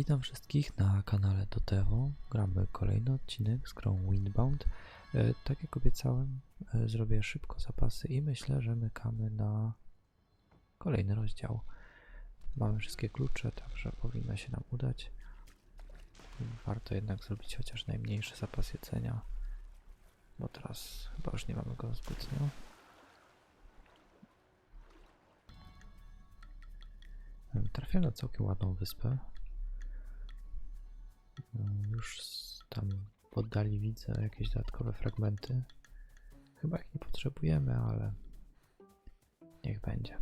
Witam wszystkich na kanale Dotevo. Gramy kolejny odcinek z grą Windbound. E, tak jak obiecałem, e, zrobię szybko zapasy i myślę, że mykamy na kolejny rozdział. Mamy wszystkie klucze, także powinno się nam udać. Warto jednak zrobić chociaż najmniejszy zapas jedzenia, bo teraz chyba już nie mamy go zbytnio. Trafiłem na całkiem ładną wyspę. Mm, Już tam w oddali widzę jakieś dodatkowe fragmenty. Chyba ich nie potrzebujemy, ale niech będzie.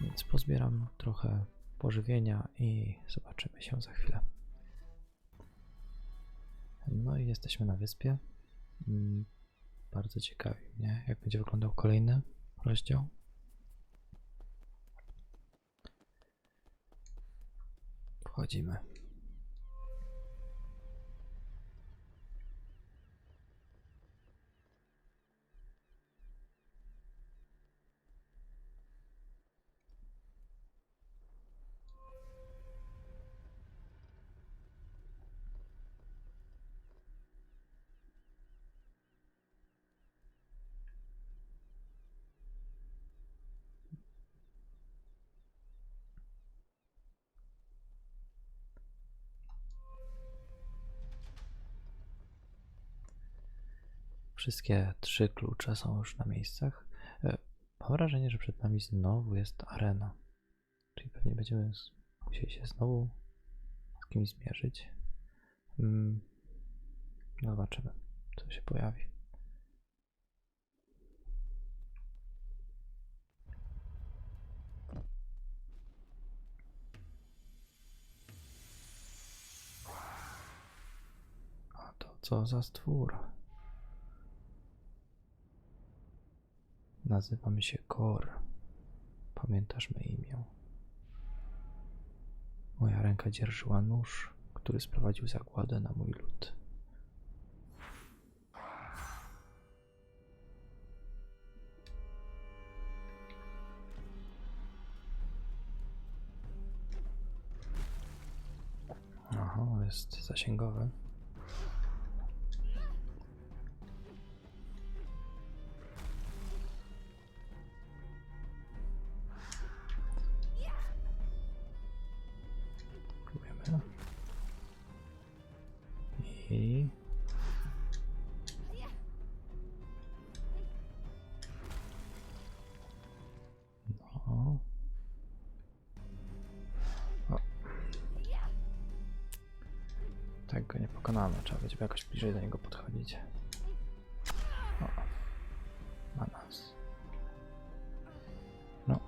Więc pozbieram trochę pożywienia i zobaczymy się za chwilę. No i jesteśmy na wyspie. Mm, Bardzo ciekawi mnie, jak będzie wyglądał kolejny rozdział. Wchodzimy. Wszystkie trzy klucze są już na miejscach. E, Mam wrażenie, że przed nami znowu jest arena. Czyli pewnie będziemy musieli się znowu z kimś zmierzyć. No Zobaczymy, co się pojawi. A to co za stwór? Nazywam się Kor. Pamiętasz me imię? Moja ręka dzierżyła nóż, który sprowadził zagładę na mój lud. Aha, jest zasięgowy. Tak go nie pokonamy, trzeba będzie jakoś bliżej do niego podchodzić. O. Ma nas. No.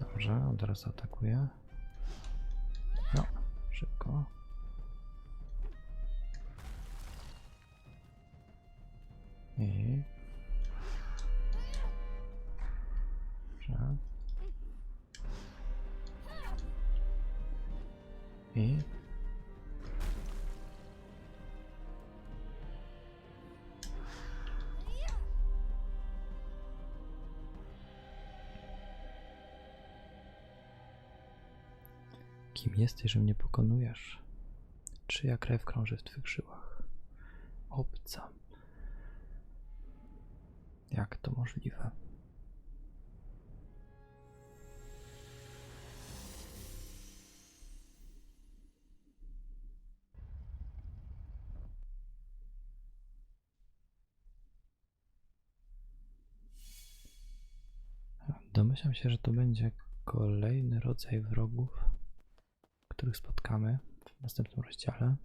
Dobrze, on teraz atakuje. Kim jesteś, że mnie pokonujesz? Czyja krew krąży w twych żyłach? Obca. Jak to możliwe? Domyślam się, że to będzie kolejny rodzaj wrogów, których spotkamy w następnym rozdziale.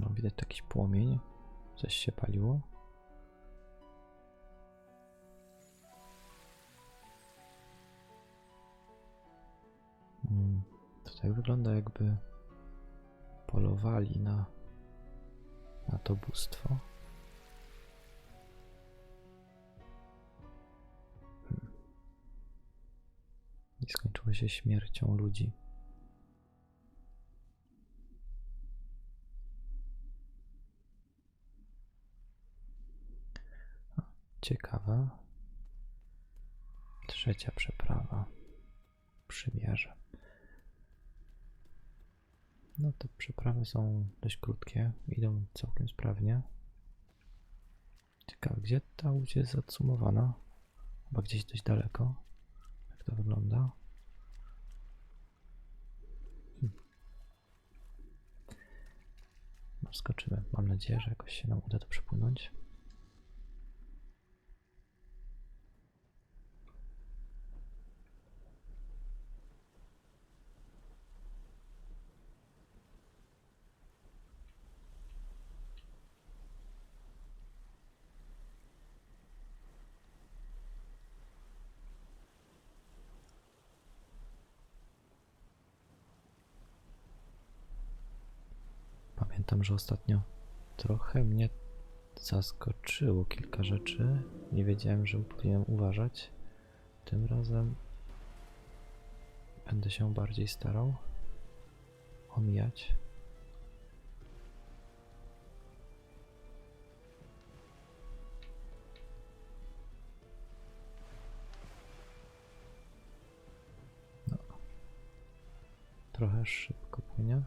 No, widać jakiś płomień. Coś się paliło. Mm, To tak wygląda jakby polowali na, na to bóstwo. Hmm. I skończyło się śmiercią ludzi. Ciekawa. Trzecia przeprawa. Przymierze. No te przeprawy są dość krótkie, idą całkiem sprawnie. Ciekawe, gdzie ta łódź jest odsumowana? Chyba gdzieś dość daleko. Jak to wygląda? Hmm. No, skoczymy. Mam nadzieję, że jakoś się nam uda to przepłynąć. Pamiętam, że ostatnio trochę mnie zaskoczyło kilka rzeczy. Nie wiedziałem, że powinienem uważać. Tym razem będę się bardziej starał omijać. No. Trochę szybko płynie.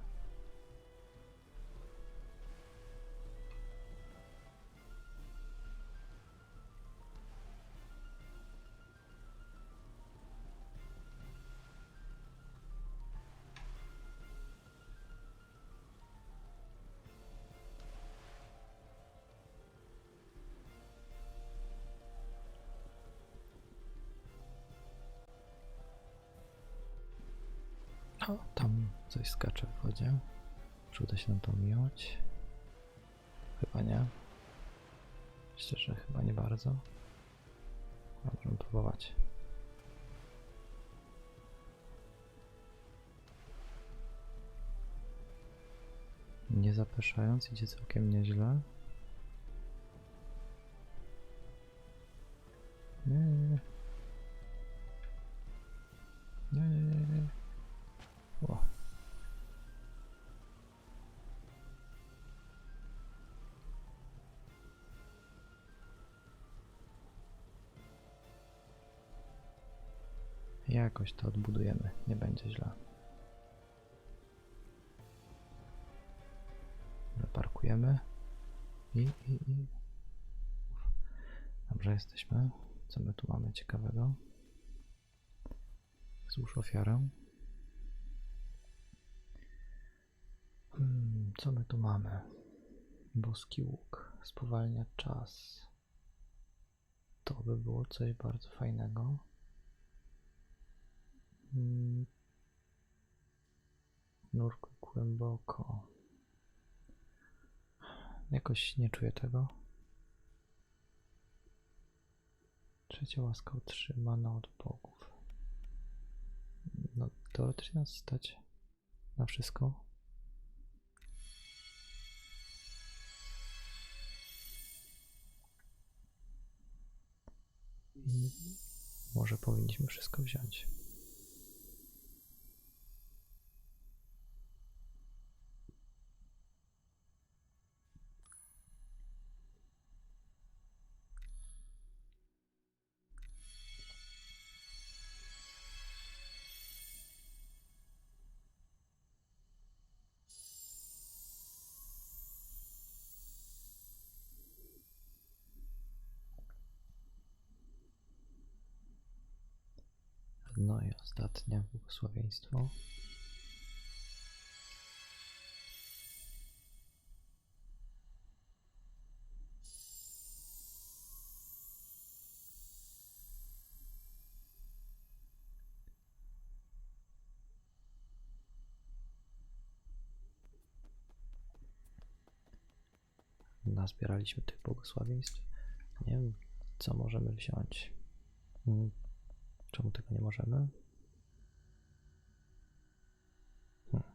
O, tam coś skacze w wodzie. Czy uda się nam to miłość? Chyba nie. Myślę, że chyba nie bardzo. Możemy próbować. Nie zapeszając, idzie całkiem nieźle. Jakoś to odbudujemy, nie będzie źle. Zaparkujemy i, i, i. Dobrze, jesteśmy. Co my tu mamy ciekawego? Złóż ofiarę. Hmm, co my tu mamy? Boski łuk. Spowalnia czas. To by było coś bardzo fajnego. Hmm. Nurkuj głęboko. Jakoś nie czuję tego. Trzecia łaska otrzymana od bogów. No, teoretycznie nas stać na wszystko. I może powinniśmy wszystko wziąć. No i ostatnie błogosławieństwo. nazbieraliśmy tych błogosławieństw. Nie wiem, co możemy wziąć. Czemu tego nie możemy? Hmm.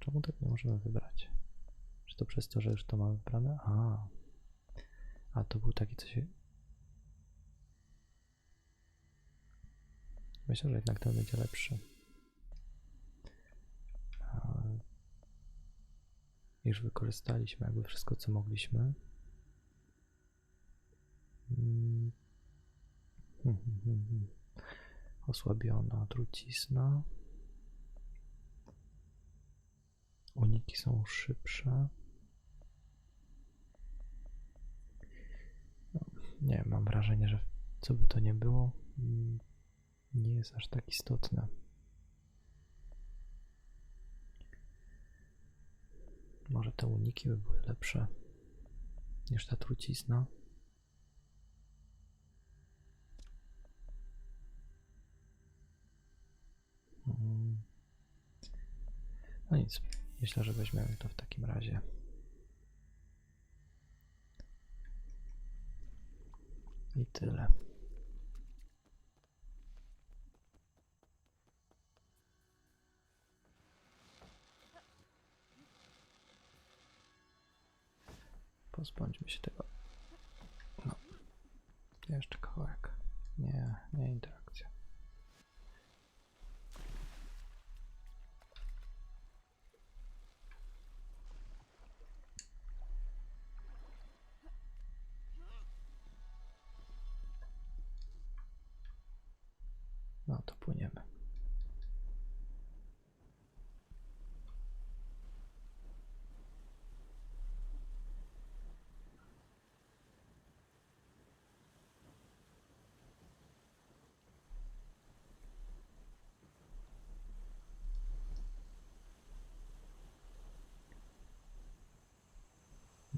Czemu tego nie możemy wybrać? Czy to przez to, że już to mamy wybrane? A, a to był taki, co się. Myślę, że jednak ten będzie lepszy. Już wykorzystaliśmy jakby wszystko, co mogliśmy. Mm. Hmm, hmm, hmm, hmm. Osłabiona trucizna. Uniki są szybsze. Nie mam wrażenie, że co by to nie było, mm, nie jest aż tak istotne. Może te uniki by były lepsze niż ta trucizna. No nic, myślę, że weźmiemy to w takim razie. I tyle. Pozbądźmy się tego. No. Jeszcze kawałek. Nie, nie interakcja. To płyniemy.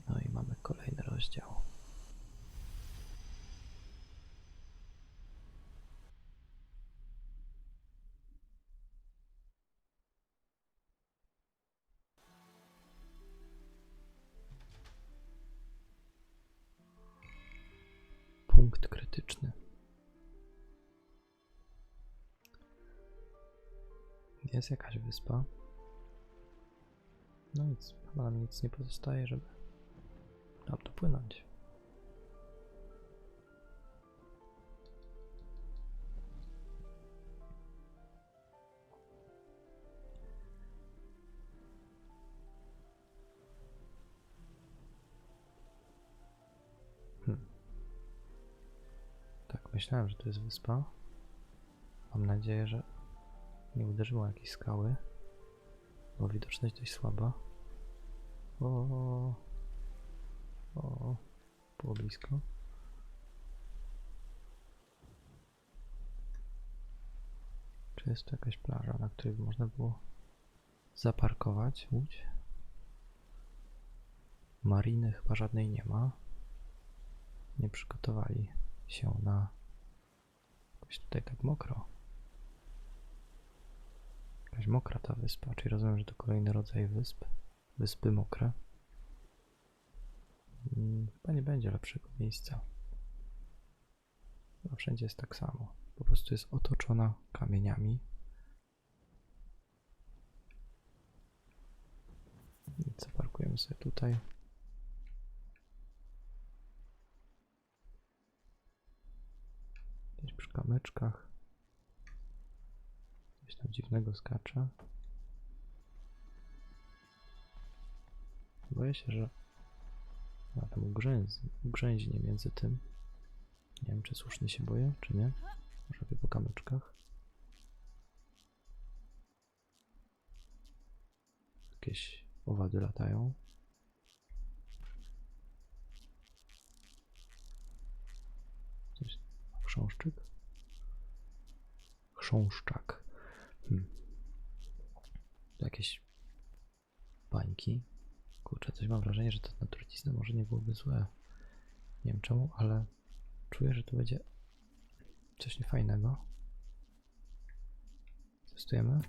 No i mamy kolejny rozdział. Punkt krytyczny. Jest jakaś wyspa. No nic, chyba nam nic nie pozostaje, żeby tam dopłynąć. Myślałem, że to jest wyspa. Mam nadzieję, że nie uderzyło jakieś skały, bo widoczność dość słaba. O, o, było blisko. Czy jest tu jakaś plaża, na której można było zaparkować łódź? Mariny chyba żadnej nie ma. Nie przygotowali się na. Jakoś tutaj tak mokro. Jakaś mokra ta wyspa, czyli rozumiem, że to kolejny rodzaj wysp. Wyspy mokre. Mm, Chyba nie będzie lepszego miejsca. Chyba wszędzie jest tak samo. Po prostu jest otoczona kamieniami. Więc zaparkujemy sobie tutaj. Przy kamyczkach. Coś tam dziwnego skacze. Boję się, że ma tam ugrzęz, ugrzęźnie między tym. Nie wiem, czy słusznie się boję, czy nie. Może po kamyczkach. Jakieś owady latają. Coś... Chrząszczyk? Chrząszczak. Hmm. Jakieś bańki. Kurczę, coś mam wrażenie, że to na truciznę może nie byłoby złe. Nie wiem czemu, ale czuję, że tu będzie coś niefajnego. Testujemy.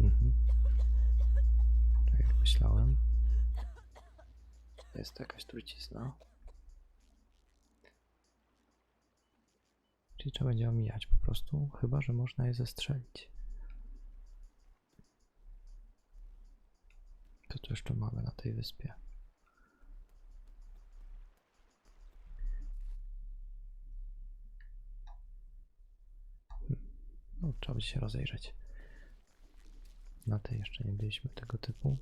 Mhm. myślałem. Jest to jakaś trucizna. Czyli trzeba będzie omijać po prostu, chyba że można je zestrzelić. Co tu jeszcze mamy na tej wyspie? Hmm. No, trzeba będzie się rozejrzeć. Na tej jeszcze nie byliśmy tego typu.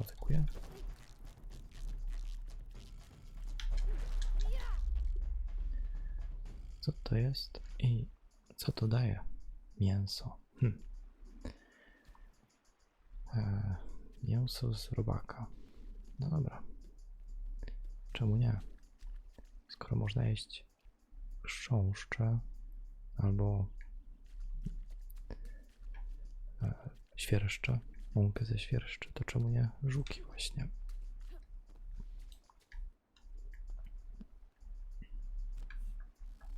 Atakuje? Co to jest i co to daje? Mięso. Hm. E, mięso z robaka. No dobra. Czemu nie? Skoro można jeść chrząszcze albo e, świerszcze, mąkę ze świerszczy, to czemu nie żuki właśnie?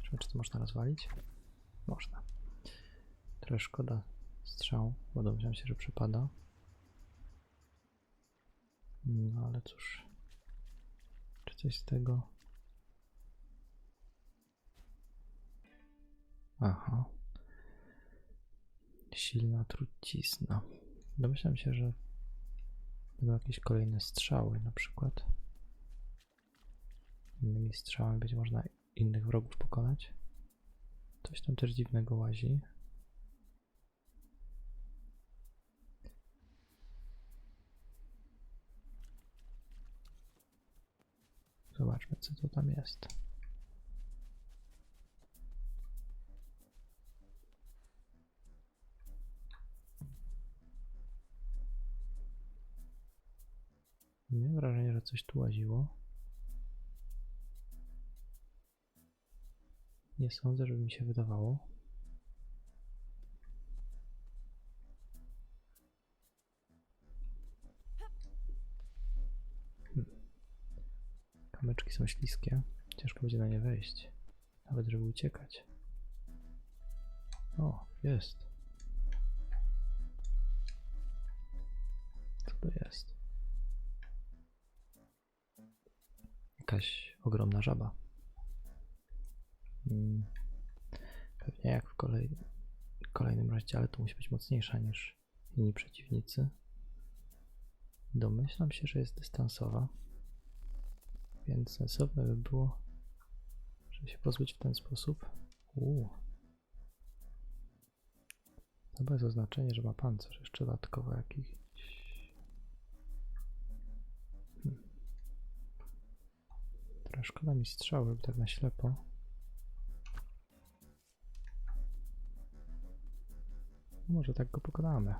Czy, to można rozwalić? Można. Trochę szkoda strzał, bo domyślam się, że przypada. No ale cóż. Czy coś z tego? Aha. Silna trucizna. Domyślam się, że będą jakieś kolejne strzały na przykład. Innymi strzałami będzie można innych wrogów pokonać. Coś tam też dziwnego łazi. Zobaczmy, co to tam jest. Miałem wrażenie, że coś tu łaziło. Nie sądzę, żeby mi się wydawało. Hmm. Kamyczki są śliskie. Ciężko będzie na nie wejść. Nawet żeby uciekać. O, jest. Co to jest? Jakaś ogromna żaba. Mm. Pewnie jak w kolej... kolejnym rozdziale to musi być mocniejsza niż inni przeciwnicy. Domyślam się, że jest dystansowa. Więc sensowne by było, żeby się pozbyć w ten sposób. Uuu. To bez oznaczenia, że ma pancerz jeszcze dodatkowo jakiś. Trochę szkoda mi strzały, tak na ślepo. Może tak go pokonamy.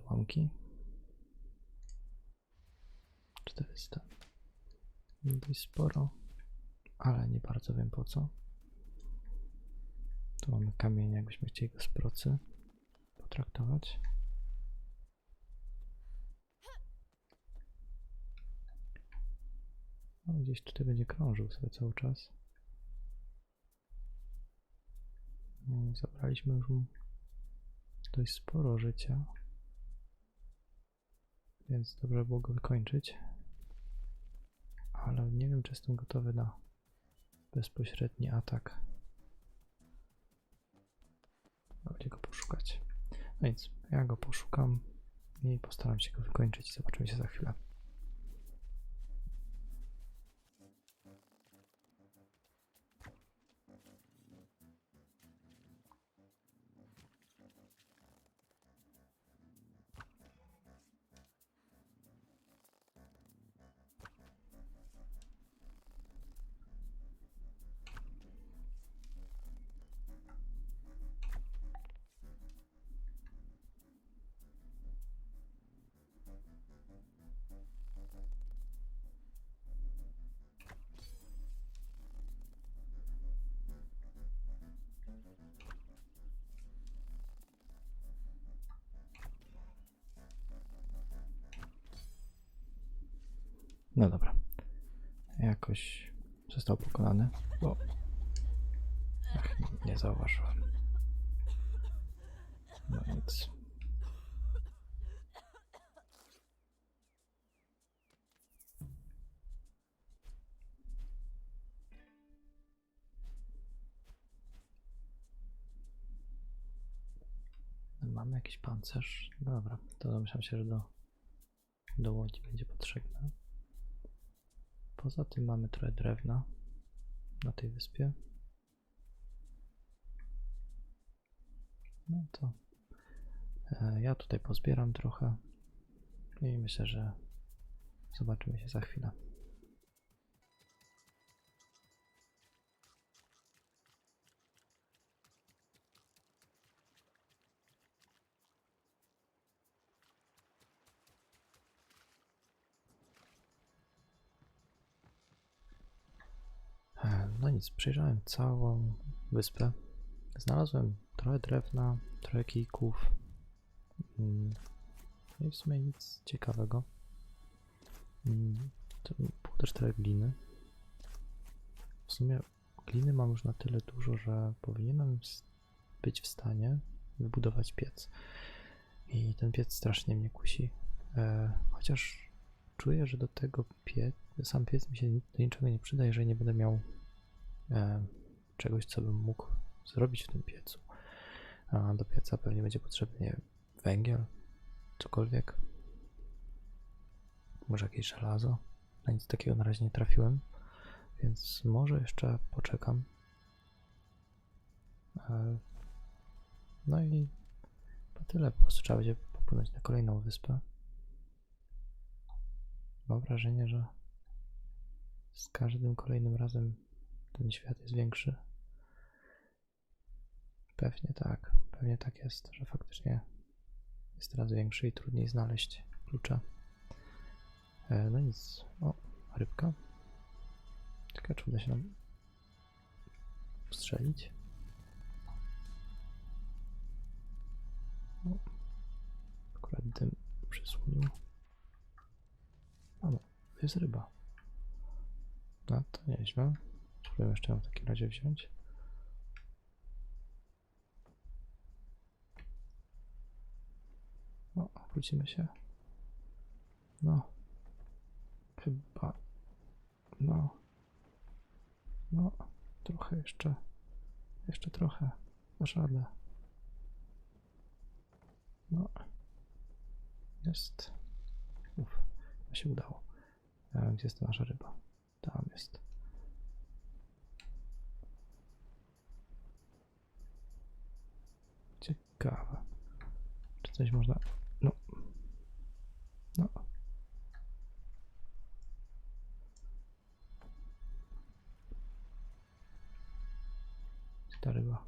Odłamki. 400. Dość sporo, ale nie bardzo wiem po co. Tu mamy kamień, jakbyśmy chcieli go z procy potraktować. No, gdzieś tutaj będzie krążył sobie cały czas. No, zabraliśmy już mu dość sporo życia. Więc dobrze było go wykończyć. Ale nie wiem, czy jestem gotowy na bezpośredni atak. Będzie go poszukać. No więc ja go poszukam i postaram się go wykończyć. Zobaczymy się za chwilę. No dobra. Jakoś został pokonany, bo... Ach, nie zauważyłem. No nic. Mamy jakiś pancerz. Dobra, to domyślam się, że do, do łodzi będzie potrzebne. Poza tym mamy trochę drewna na tej wyspie. No to e, ja tutaj pozbieram trochę i myślę, że zobaczymy się za chwilę. Nic, przejrzałem całą wyspę. Znalazłem trochę drewna, trochę kijków. Mm, No i w sumie nic ciekawego. Mm, Było też trochę gliny. W sumie gliny mam już na tyle dużo, że powinienem być w stanie wybudować piec. I ten piec strasznie mnie kusi. E, chociaż czuję, że do tego pie sam piec mi się do niczego nie przyda, jeżeli nie będę miał czegoś, co bym mógł zrobić w tym piecu. A do pieca pewnie będzie potrzebny węgiel, cokolwiek. Może jakieś żelazo. Na nic takiego na razie nie trafiłem, więc może jeszcze poczekam. E, No i to tyle. Po prostu trzeba będzie popłynąć na kolejną wyspę. Mam wrażenie, że z każdym kolejnym razem ten świat jest większy. Pewnie tak, pewnie tak jest, że faktycznie jest teraz większy i trudniej znaleźć klucze. E, no nic. O, rybka. Ciekawe, czy uda się nam strzelić. O, akurat dym przysłonił. A no, jest ryba. No to nieźle. Spróbujemy jeszcze w takim razie wziąć. No, wrócimy się. No. Chyba. No. No. Trochę jeszcze. Jeszcze trochę. Dasz. No. Jest. Uf. Się udało. Gdzie jest ta nasza ryba? Tam jest. Ciekawe. Czy coś można. No. No. Ta ryba?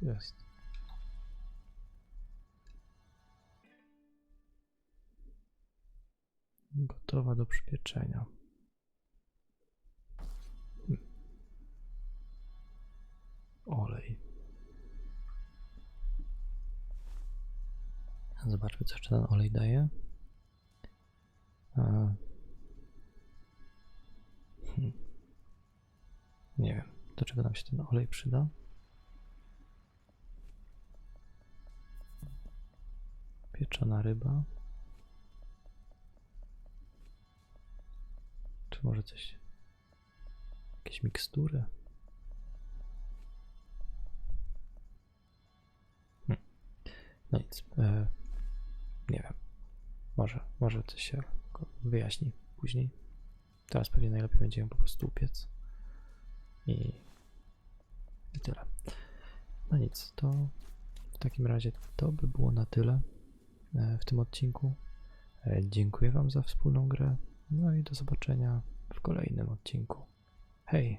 Jest. Gotowa do przypieczenia. Olej. Zobaczmy, co jeszcze ten olej daje. A. Hmm. Nie wiem, do czego nam się ten olej przyda. Pieczona ryba. Czy może coś. Jakieś mikstury? No nic. E, nie wiem. Może, może coś się wyjaśni później. Teraz pewnie najlepiej będzie ją po prostu upiec. I, I tyle. No nic, to w takim razie to by było na tyle e, w tym odcinku. E, Dziękuję Wam za wspólną grę. No i do zobaczenia w kolejnym odcinku. Hej!